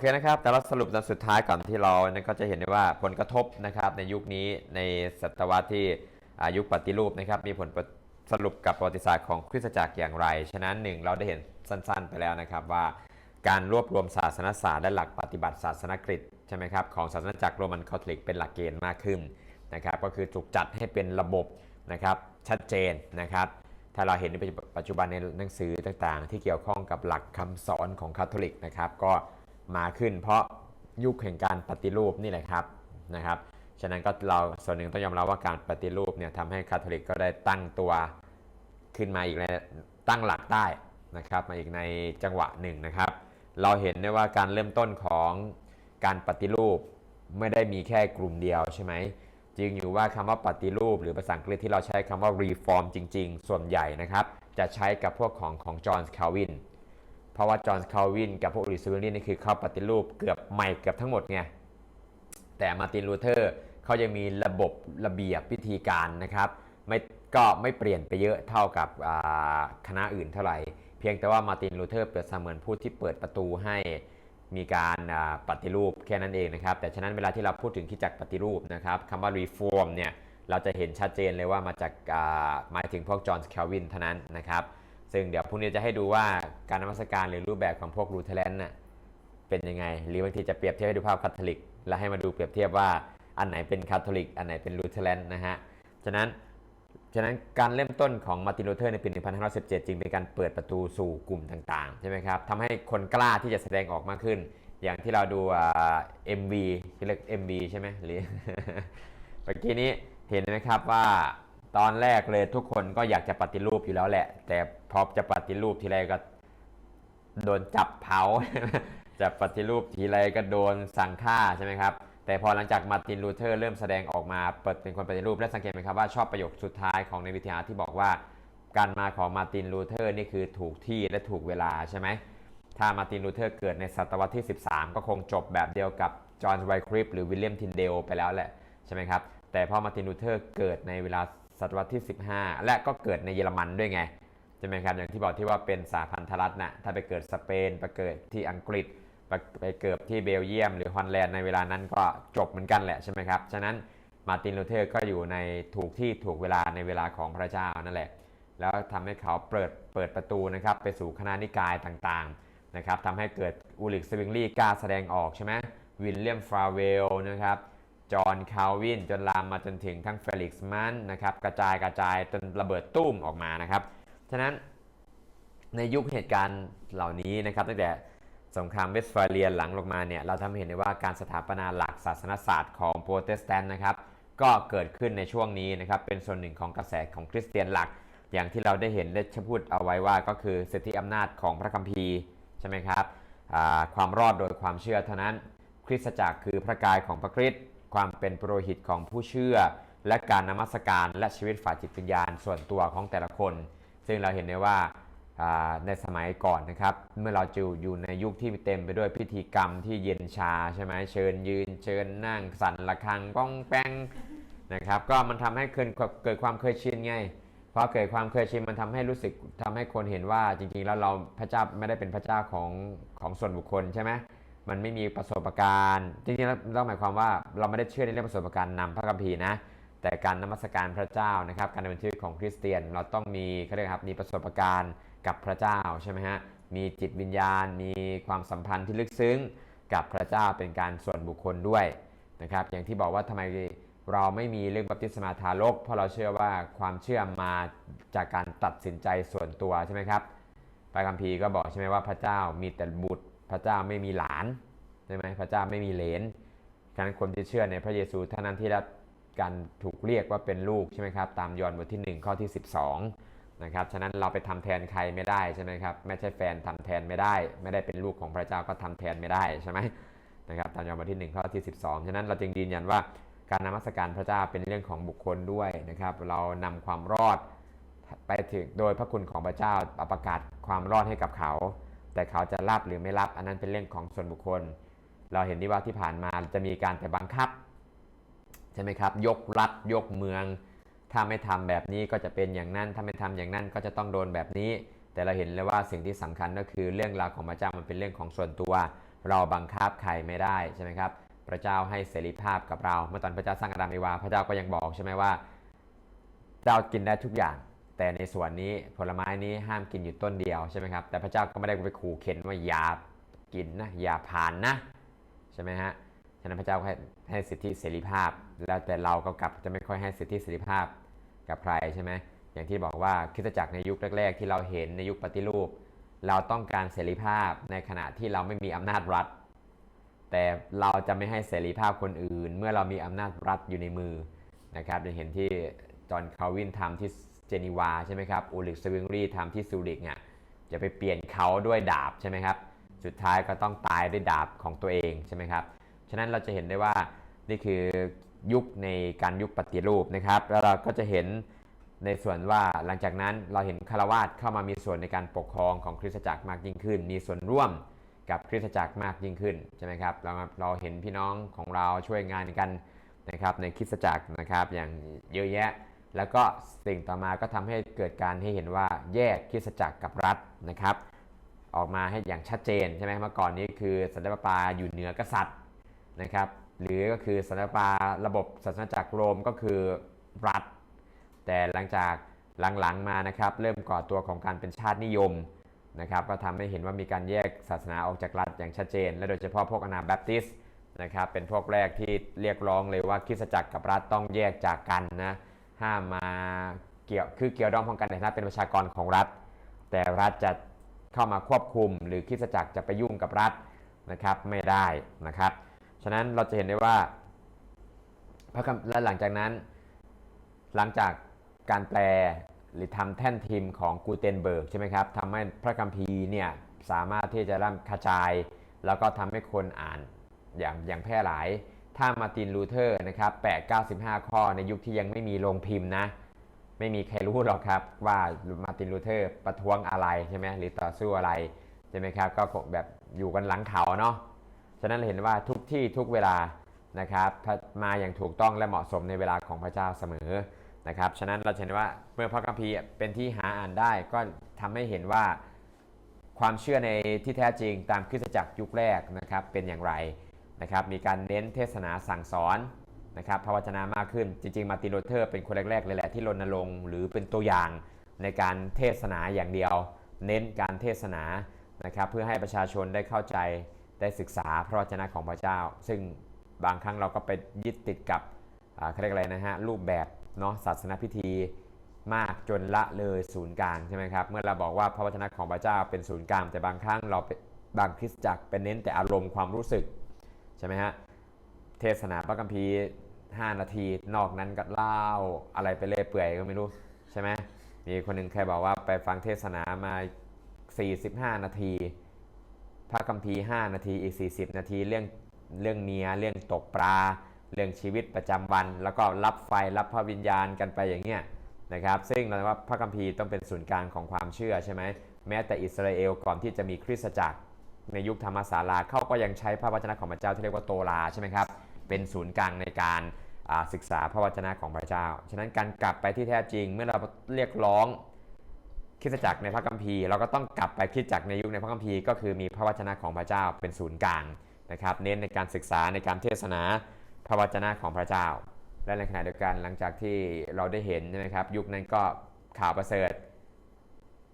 เคนะครับ แต่เราสรุปตอนสุดท้ายก่อนที่เราเนี่ยก็จะเห็นได้ว่าผลกระทบนะครับในยุคนี้ในศตวรรษที่อายุคปฏิรูปนะครับมีผลสรุปกับประวัติศาสตร์ของคริสตจักรอย่างไร ฉะนั้นหนึ่งเราได้เห็นสั้นๆ ไปแล้วนะครับว่าการรวบรวมศาสนศาสตร์และหลักปฏิบัติศาสนกฤษใช่ไหมครับของศาสนาจักรโรมันคาทอลิกเป็นหลักเกณฑ์มากขึ้นนะครับก็คือถูกจัดให้เป็นระบบนะครับชัดเจนนะครับถ้าเราเห็นในปัจจุบันในหนังสือต่างๆ ที่เกี่ยวข้องกับหลักคำสอนของคาทอลิกนะครับก็ มาขึ้น เพราะยุคแห่งการปฏิรูปนี่แหละครับนะครับฉะนั้นก็เราส่วนหนึ่งต้องยอมรับว่าการปฏิรูปเนี่ยทำให้คาทอลิกก็ได้ตั้งตัวขึ้นมาอีกในตั้งหลักได้นะครับ มาอีกในจังหวะหนึ่งนะครับ เราเห็นได้ว่าการเริ่มต้นของการปฏิรูปไม่ได้มีแค่กลุ่มเดียวใช่ไหมจริงอยู่ว่าคำว่าปฏิรูป หรือภาษาอังกฤษที่เราใช้คำว่า reform จริง ๆ ส่วนใหญ่นะครับ จะใช้กับพวกของของจอห์นส์คาวิน เพราะว่าจอห์นส์คาวินกับพวกริสเวลลี่นี่คือเขาปฏิรูปเกือบใหม่เกือบทั้งหมดไงแต่มาตินลูเทอร์เขายังมีระบบระเบียบวิธีการนะครับไม่ก็ไม่เปลี่ยนไปเยอะเท่ากับคณะอื่นเท่าไหร่ เพียงแต่ว่ามาตินลูเทอร์เปิดเสมือนผู้ที่เปิดประตูให้มีการปฏิรูปแค่นั้นเองนะครับ แต่ฉะนั้นเวลาที่เราพูดถึงที่จักปฏิรูปนะครับคำว่า reform เนี่ยเราจะเห็นชัดเจนเลยว่ามาจากหมายถึงพวกจอห์นส์แคลวินเท่านั้นนะครับ ซึ่งเดี๋ยวพรุ่งนี้จะให้ดูว่าการนมัสการหรือรูปแบบของพวกลูเทเลนน่ะเป็นยังไง หรือบางทีจะเปรียบเทียบให้ดูภาพคาทอลิก แล้วให้มาดูเปรียบเทียบว่าอันไหนเป็นคาทอลิก อันไหนเป็นลูเทเลนนะฮะ ฉะนั้นฉะนั้นการเริ่มต้นของมาร์ตินลูเทอร์ในปี 1517 จึงเป็นการเปิดประตูสู่กลุ่มต่างๆ ใช่ไหมครับทำให้คนกล้าที่จะแสดงออกมากขึ้น อย่างที่เราดูเอ็มวีที่เรียกเอ็มวีใช่ไหมหรือเมื่อกี้นี้เห็นนะครับว่า ตอนแรกเลยทุกคนก็อยากจะปฏิรูปอยู่แล้วแหละ แต่พอจะปฏิรูปทีไรก็โดนจับเผา จะปฏิรูปทีไรก็โดนสั่งฆ่าใช่ไหมครับ แต่พอหลังจากมาร์ตินลูเทอร์เริ่มแสดงออกมาเปิดเป็นคนปฏิรูปและสังเกตไหมครับว่าชอบประโยคสุดท้ายของในวิทยาที่บอกว่า การมาของมาร์ตินลูเทอร์นี่คือถูกที่และถูกเวลาใช่ไหมถ้ามาร์ตินลูเทอร์เกิดในศตวรรษที่ 13 ก็คงจบแบบเดียวกับจอห์นไวคริปหรือวิลเลียมทินเดลไปแล้วแหละใช่ไหมครับแต่พอมาร์ตินลูเทอร์เกิดในเวลา ศตวรรษที่ 15 และก็เกิดในเยอรมันด้วยไงใช่ไหมครับอย่างที่บอกที่ว่าเป็นสาพันธรัฐนะ่ะถ้าไปเกิดสเปนไปเกิดที่อังกฤษไปเกิดที่เบลเยียม หรือฮอลแลนด์ในเวลานั้นก็จบเหมือนกันแหละใช่ไหมครับฉะนั้นมาร์ตินลูเทอร์ก็อยู่ในถูกที่ถูกเวลาในเวลาของพระเจ้านั่นแหละ แล้วทำให้เขาเปิดเปิดประตูนะครับไปสู่คณะนิกายต่างๆนะครับทำให้เกิดอูลิกสวิงลี่กล้าแสดงออกใช่ไหมวิลเลียมฟราเวลนะครับ จอห์นคาวินจนลามมาจนถึงทั้งเฟลิกซ์มันนะครับกระจายกระจายจนระเบิดตุ้มออกมานะครับ ฉะนั้นในยุคเหตุการณ์เหล่านี้นะครับตั้งแต่สงครามเวสต์ฟาเลียหลังลงมาเนี่ยเราทำเห็นได้ว่าการสถาปนาหลักศาสนศาสตร์ของโปรเตสแตนต์นะครับก็เกิดขึ้นในช่วงนี้นะครับเป็นส่วนหนึ่งของกระแสของคริสเตียนหลัก อย่างที่เราได้เห็นได้พูดเอาไว้ว่าก็คือสิทธิอำนาจของพระคัมภีร์ใช่ไหมครับความรอดโดยความเชื่อเท่านั้น คริสตจักรคือพระกายของพระคริสต์ ความเป็นปรหิตของผู้เชื่อ และการนมัสการและชีวิตฝ่ายจิตวิญญาณส่วนตัวของแต่ละคน ซึ่งเราเห็นได้ว่าในสมัยก่อนนะครับ เมื่อเราจูอยู่ในยุคที่เต็มไปด้วยพิธีกรรมที่เย็นชาใช่ไหมเชิญยืนเชิญนั่งสั่นระฆังป้องแป้งนะครับก็มันทำให้เกิดเกิดความเคยชินไงพอเกิดความเคยชินมันทำให้รู้สึกทำให้คนเห็นว่าจริงๆแล้วเราพระเจ้าไม่ได้เป็นพระเจ้าของของส่วนบุคคลใช่ไหม มันไม่มีประสบการณ์ จริงๆแล้วต้องหมายความว่าเราไม่ได้เชื่อในเรื่องประสบการณ์นำพระคัมภีร์นะ แต่การนมัสการพระเจ้านะครับ การดำเนินชีวิตของคริสเตียน เราต้องมีเขาเรียกครับ มีประสบการณ์กับพระเจ้าใช่ไหมฮะ มีจิตวิญญาณ มีความสัมพันธ์ที่ลึกซึ้งกับพระเจ้าเป็นการส่วนบุคคลด้วยนะครับ อย่างที่บอกว่าทำไมเราไม่มีเรื่องบัพติศมาทารก เพราะเราเชื่อว่าความเชื่อมาจากการตัดสินใจส่วนตัวใช่ไหมครับพระคัมภีร์ก็บอกใช่ไหมว่าพระเจ้ามีแต่บุตร พระเจ้าไม่มีหลานใช่ไหมพระเจ้าไม่มีเลนฉะนั้นคนที่เชื่อในพระเยซูเท่านั้นที่ได้การถูกเรียกว่าเป็นลูกใช่ไหมครับตามยอห์นบทที่ 1 ข้อที่ 12นะครับฉะนั้นเราไปทำแทนใครไม่ได้ใช่ไหมครับไม่ใช่แฟนทำแทนไม่ได้ ไม่ได้เป็นลูกของพระเจ้าก็ทำแทนไม่ได้ใช่ไหมนะครับตามยอห์นบทที่ 1 ข้อที่ 12 ฉะนั้นเราจึงยืนยันว่าการนมัสการพระเจ้าเป็นเรื่องของบุคคลด้วยนะครับ เรานำความรอดไปถึงโดยพระคุณของพระเจ้าประกาศความรอดให้กับเขา แต่เขาจะรับหรือไม่รับอันนั้นเป็นเรื่องของส่วนบุคคล เราเห็นที่ว่าที่ผ่านมาจะมีการแต่บังคับใช่ไหมครับ ยกรัฐยกเมือง ถ้าไม่ทำแบบนี้ก็จะเป็นอย่างนั้น ถ้าไม่ทำอย่างนั้นก็จะต้องโดนแบบนี้ แต่เราเห็นเลยว่าสิ่งที่สำคัญก็คือเรื่องราวของพระเจ้ามันเป็นเรื่องของส่วนตัว เราบังคับใครไม่ได้ใช่ไหมครับพระเจ้าให้เสรีภาพกับเรา เมื่อตอนพระเจ้าสร้างอาดัมเอวา พระเจ้าก็ยังบอกใช่ไหมว่า เจ้ากินได้ทุกอย่าง แต่ในส่วนนี้ผลไม้นี้ห้ามกินอยู่ต้นเดียวใช่ไหมครับ แต่พระเจ้าก็ไม่ได้ไปขู่เข็นว่าอย่ากินนะอย่าผ่านนะใช่ไหมฮะฉะนั้นพระเจ้าให้ให้สิทธิเสรีภาพ แล้วแต่เราก็กลับจะไม่ค่อยให้สิทธิเสรีภาพกับใครใช่ไหมอย่างที่บอกว่าคริสตจักรในยุคแรก ๆ ที่เราเห็นในยุคปฏิรูป เราต้องการเสรีภาพในขณะที่เราไม่มีอำนาจรัฐ แต่เราจะไม่ให้เสรีภาพคนอื่น เมื่อเรามีอำนาจรัฐอยู่ในมือนะครับจะเห็นที่จอห์นคาร์วินทำที่ เจนีวาใช่ไหมครับอูริกสวิงรีทำที่ซูริกเนี่ยจะไปเปลี่ยนเขาด้วยดาบใช่ไหมครับสุดท้ายก็ต้องตายด้วยดาบของตัวเองใช่ไหมครับฉะนั้นเราจะเห็นได้ว่านี่คือยุคในการยุคปฏิรูปนะครับ แล้วเราก็จะเห็นในส่วนว่าหลังจากนั้นเราเห็นคารวาสเข้ามามีส่วนในการปกครองของคริสตจักรมากยิ่งขึ้น มีส่วนร่วมกับคริสตจักรมากยิ่งขึ้นใช่ไหมครับเราเราเห็นพี่น้องของเราช่วยงานกันนะครับในคริสตจักรนะครับอย่างเยอะแยะ แล้วก็สิ่งต่อมาก็ทำให้เกิดการให้เห็นว่าแยกคริสจักรกับรัฐนะครับ ออกมาให้อย่างชัดเจนใช่ไหมเมื่อก่อนนี้คือสันติปาอยู่เหนือกษัตริย์นะครับหรือก็คือสันติปาระบบศาสนาจักรโรมก็คือรัฐ แต่หลังจากหลังๆมานะครับเริ่มก่อตัวของการเป็นชาตินิยมนะครับก็ทำให้เห็นว่ามีการแยกศาสนาออกจากรัฐอย่างชัดเจน และโดยเฉพาะพวกอนาแบปติสนะครับเป็นพวกแรกที่เรียกร้องเลยว่าคริสตจักรกับรัฐต้องแยกจากกันนะ ห้ามมาเกี่ยวคือเกี่ยวดองพองกันในฐานะเป็นประชากรของรัฐ แต่รัฐจะเข้ามาควบคุม หรือคริสตจักรจะไปยุ่งกับรัฐนะครับไม่ได้นะครับ ฉะนั้นเราจะเห็นได้ว่าพระคำและหลังจากนั้น หลังจากการแปลหรือทำแท่นทีมของกูเทนเบิร์กใช่ไหมครับทำให้พระคัมภีร์เนี่ยสามารถที่จะร่ำกระจาย แล้วก็ทำให้คนอ่านอย่างอย่างแพร่หลาย ถ้ามาร์ตินลูเทอร์นะครับ8 95 ข้อในยุคที่ยังไม่มีโรงพิมพ์นะ ไม่มีใครรู้หรอกครับว่ามาร์ตินลูเทอร์ประท้วงอะไรใช่ไหมหรือต่อสู้อะไรใช่ไหมครับก็คแบบอยู่กันหลังเขาเนาะฉะนั้นเราเห็นว่าทุกที่ทุกเวลานะครับมาอย่างถูกต้องและเหมาะสมในเวลาของพระเจ้าเสมอนะครับฉะนั้นเราเห็นว่าเมื่อพระคัมภีร์เป็นที่หาอ่านได้ก็ทำให้เห็นว่าความเชื่อในที่แท้จริงตามคริสตจักรยุคแรกนะครับเป็นอย่างไร นะครับมีการเน้นเทศนาสั่งสอนนะครับพระวจนะมากขึ้น จริง ๆ มารตินลูเทอร์เป็นคนแรกๆเลยแหละที่รณรงค์หรือเป็นตัวอย่างในการเทศนาอย่างเดียว เน้นการเทศนานะครับเพื่อให้ประชาชนได้เข้าใจได้ศึกษาพระวจนะของพระเจ้า ซึ่งบางครั้งเราก็ไปยึดติดกับเขาเรียกอะไรนะฮะรูปแบบเนาะศาสนาพิธีมากจนละเลยศูนย์กลางใช่ไหมครับเมื่อเราบอกว่าพระวจนะของพระเจ้าเป็นศูนย์กลางแต่บางครั้งเราบางคริสตจักรเป็นเน้นแต่อารมณ์ความรู้สึก ใช่ไหมฮะ เทศนาพระคัมภีร์5นาที นอกนั้นก็เล่าอะไรไปเรื่อยเปื่อยก็ไม่รู้ใช่ไหมมีคนหนึ่งเคยบอกว่าไปฟังเทศนามา 45 นาที พระคัมภีร์ 5 นาทีอีก 40 นาทีเรื่องเรื่องเมียเรื่องตกปลา เรื่องชีวิตประจำวัน แล้วก็รับไฟรับพระวิญญาณกันไปอย่างเงี้ยนะครับซึ่งเราว่าพระคัมภีร์ต้องเป็นศูนย์กลางของความเชื่อใช่ไหมแม้แต่อิสราเอลก่อนที่จะมีคริสตจักร ในยุคธรรมศาลาเขาก็ยังใช้พระวจนะของพระเจ้าที่เรียกว่าโตราใช่ไหมครับ เป็นศูนย์กลางในการศึกษาพระวจนะของพระเจ้า ฉะนั้นการกลับไปที่แท้จริง เมื่อเราเรียกร้องคริสจักรในพระคัมภีร์เราก็ต้องกลับไปคริสจักรในยุคในพระคัมภีร์ก็คือมีพระวจนะของพระเจ้าเป็นศูนย์กลางนะครับ เน้นในการศึกษาในการเทศนาพระวจนะของพระเจ้า และในขณะเดียวกันหลังจากที่เราได้เห็นใช่ไหมครับยุคนั้นก็ข่าวประเสริฐ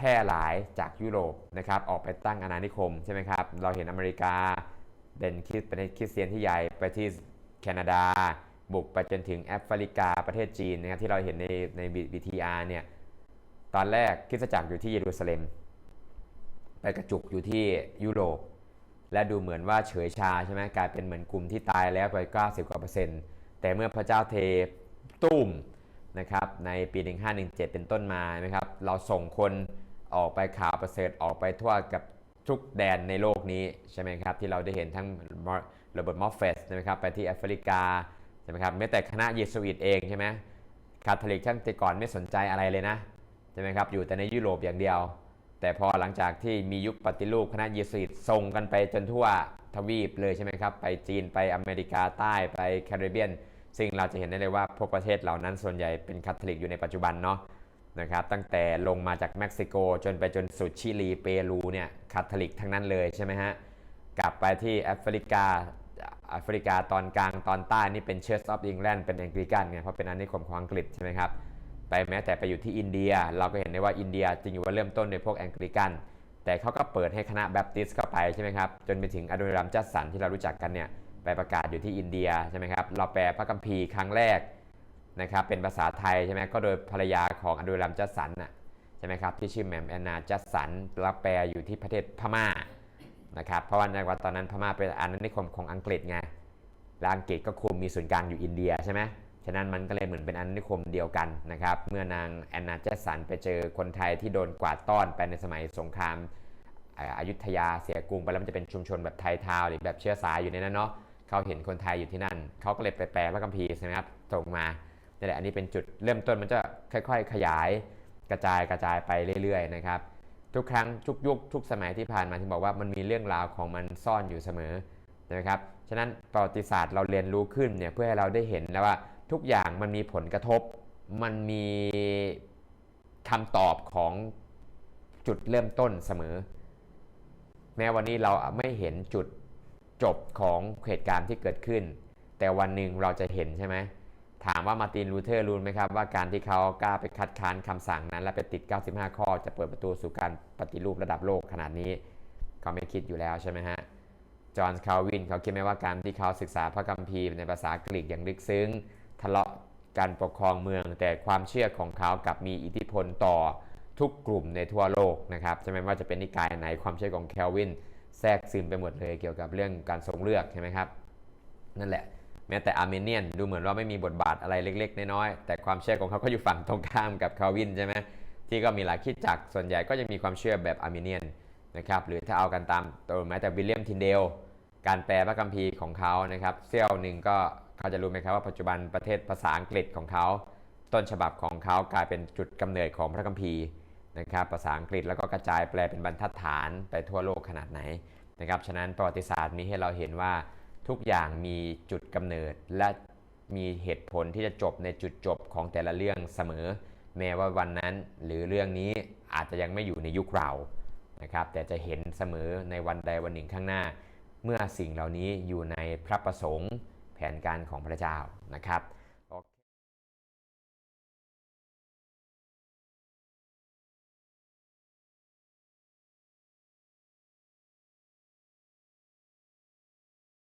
แพร่หลายจากยุโรปนะครับออกไปตั้งอาณานิคมใช่ไหมครับเราเห็นอเมริกาเป็นคริสเป็นคริสเตียนที่ใหญ่ไปที่แคนาดา บุกไปจนถึงแอฟริกาประเทศจีนนะครับที่เราเห็นในใน BTR เนี่ยตอนแรกคริสตจักรอยู่ที่เยรูซาเล็ม ไปกระจุกอยู่ที่ยุโรป และดูเหมือนว่าเฉยชาใช่ไหมกลายเป็นเหมือนกลุ่มที่ตายแล้วไป 90กว่าเปอร์เซ็นต์แต่เมื่อพระเจ้าเทตุ้มนะครับในปี 1517 เป็นต้นมานะครับเราส่งคน ออกไปข่าวประเสริฐออกไปทั่วกับทุกแดนในโลกนี้ใช่ไหมครับที่เราได้เห็นทั้งโรเบิร์ตมอฟเฟสใช่ไหมครับไปที่แอฟริกาใช่ไหมครับแม้แต่คณะเยสุอิตเองใช่ไหมคาทอลิกช่างแต่ก่อนไม่สนใจอะไรเลยนะใช่ไหมครับอยู่แต่ในยุโรปอย่างเดียว แต่พอหลังจากที่มียุคปฏิรูปคณะเยสุอิตส่งกันไปจนทั่วทวีปเลยใช่ไหมครับไปจีนไปอเมริกาใต้ไปแคริบเบียน ซึ่งเราจะเห็นได้เลยว่าพวกประเทศเหล่านั้นส่วนใหญ่เป็นคาทอลิกอยู่ในปัจจุบันเนาะ นะครับตั้งแต่ลงมาจากเม็กซิโกจนไปจนสุดชิลีเปรูเนี่ยคาทอลิกทั้งนั้นเลยใช่ไหมฮะกลับไปที่แอฟริกาแอฟริกาตอนกลางตอนใต้นี่เป็นเชิร์ชออฟอิงแลนด์เป็นแองกลิกันไงเพราะเป็นอาณานิคมของอังกฤษใช่ไหมครับไปแม้แต่ไปอยู่ที่อินเดีย เราก็เห็นได้ว่าอินเดียจริงอยู่ว่าเริ่มต้นโดยพวกแองกลิกัน แต่เขาก็เปิดให้คณะแบปติสต์เข้าไปใช่ไหมครับจนไปถึงอดนิรัมจัสสันที่เรารู้จักกันเนี่ยไปประกาศอยู่ที่อินเดียใช่ไหมครับเราแปลพระคัมภีร์ครั้งแรก นะครับเป็นภาษาไทยใช่ไหมก็โดยภรรยาของอดนิรัมจัสสันน่ะใช่ไหมครับที่ชื่อแหม่มแอนนาจัสสันแล้วแปลอยู่ที่ประเทศพม่านะครับเพราะว่าในวันตอนนั้นพม่าเป็นอาณานิคมของอังกฤษไงและอังกฤษก็คุมมีศูนย์กลางอยู่อินเดียใช่ไหมฉะนั้นมันก็เลยเหมือนเป็นอาณานิคมเดียวกันนะครับเมื่อนางแอนนาเจสันไปเจอคนไทยที่โดนกวาดต้อนไปในสมัยสงครามอ่าอยุธยาเสียกรุงไปแล้วมันจะเป็นชุมชนแบบไทยทาวหรือแบบเชื้อสายอยู่ในนั้นเนาะเขาเห็นคนไทยอยู่ที่นั่นเขาก็เลยไปแปลพระคัมภีร์ใช่ไหมครับส่งมา นี่แหละอันนี้เป็นจุดเริ่มต้นมันจะค่อยๆ ขยายกระจายกระจายไปเรื่อยๆนะครับทุกครั้งทุกยุคทุกสมัยที่ผ่านมาที่บอกว่ามันมีเรื่องราวของมันซ่อนอยู่เสมอนะครับฉะนั้นประวัติศาสตร์เราเรียนรู้ขึ้นเนี่ยเพื่อให้เราได้เห็นแล้วว่าทุกอย่างมันมีผลกระทบ มันมีคำตอบของจุดเริ่มต้นเสมอ แม้วันนี้เราไม่เห็นจุดจบของเหตุการณ์ที่เกิดขึ้น แต่วันหนึ่งเราจะเห็นใช่ไหม ถามว่ามาตินลูเทอร์รู้ไหมครับว่าการที่เขากล้าไปคัดค้านคำสั่งนั้น และไปติด 95 ข้อ จะเปิดประตูสู่การปฏิรูประดับโลกขนาดนี้เขาไม่คิดอยู่แล้วใช่ไหมฮะ จอห์นคาวินเขาคิดไหมว่าการที่เขาศึกษาพระคัมภีร์ในภาษากรีกอย่างลึกซึ้ง ทะเลาะการปกครองเมือง แต่ความเชื่อของเขากับมีอิทธิพลต่อทุกกลุ่มในทั่วโลกนะครับใช่ไหมว่าจะเป็นนิกายไหนความเชื่อของแคลวินแทรกซึมไปหมดเลยเกี่ยวกับเรื่องการทรงเลือกใช่ไหมครับนั่นแหละ แม้แต่อาร์เมเนียนดูเหมือนว่าไม่มีบทบาทอะไรเล็ก ๆ น้อยๆแต่ความเชื่อของเขาก็อยู่ฝั่งตรงข้ามกับคาวินใช่ไหมที่ก็มีหลายคิดจักส่วนใหญ่ก็ยังมีความเชื่อแบบอาร์เมเนียนนะครับหรือถ้าเอากันตามตัวแม้แต่วิลเลียมทินเดลการแปลพระคัมภีร์ของเขานะครับเซี่ยวหนึ่งก็เขาจะรู้ไหมครับว่าปัจจุบันประเทศภาษาอังกฤษของเขา ต้นฉบับของเขากลายเป็นจุดกำเนิดของพระคัมภีร์นะครับภาษาอังกฤษแล้วก็กระจายแปลเป็นบรรทัดฐานไปทั่วโลกขนาดไหนนะครับฉะนั้นประวัติศาสตร์มีให้เราเห็นว่า ทุกอย่างมีจุดกำเนิดและมีเหตุผลที่จะจบในจุดจบของแต่ละเรื่องเสมอ แม้ว่าวันนั้นหรือเรื่องนี้อาจจะยังไม่อยู่ในยุคเรานะครับ แต่จะเห็นเสมอในวันใดวันหนึ่งข้างหน้า เมื่อสิ่งเหล่านี้อยู่ในพระประสงค์แผนการของพระเจ้านะครับ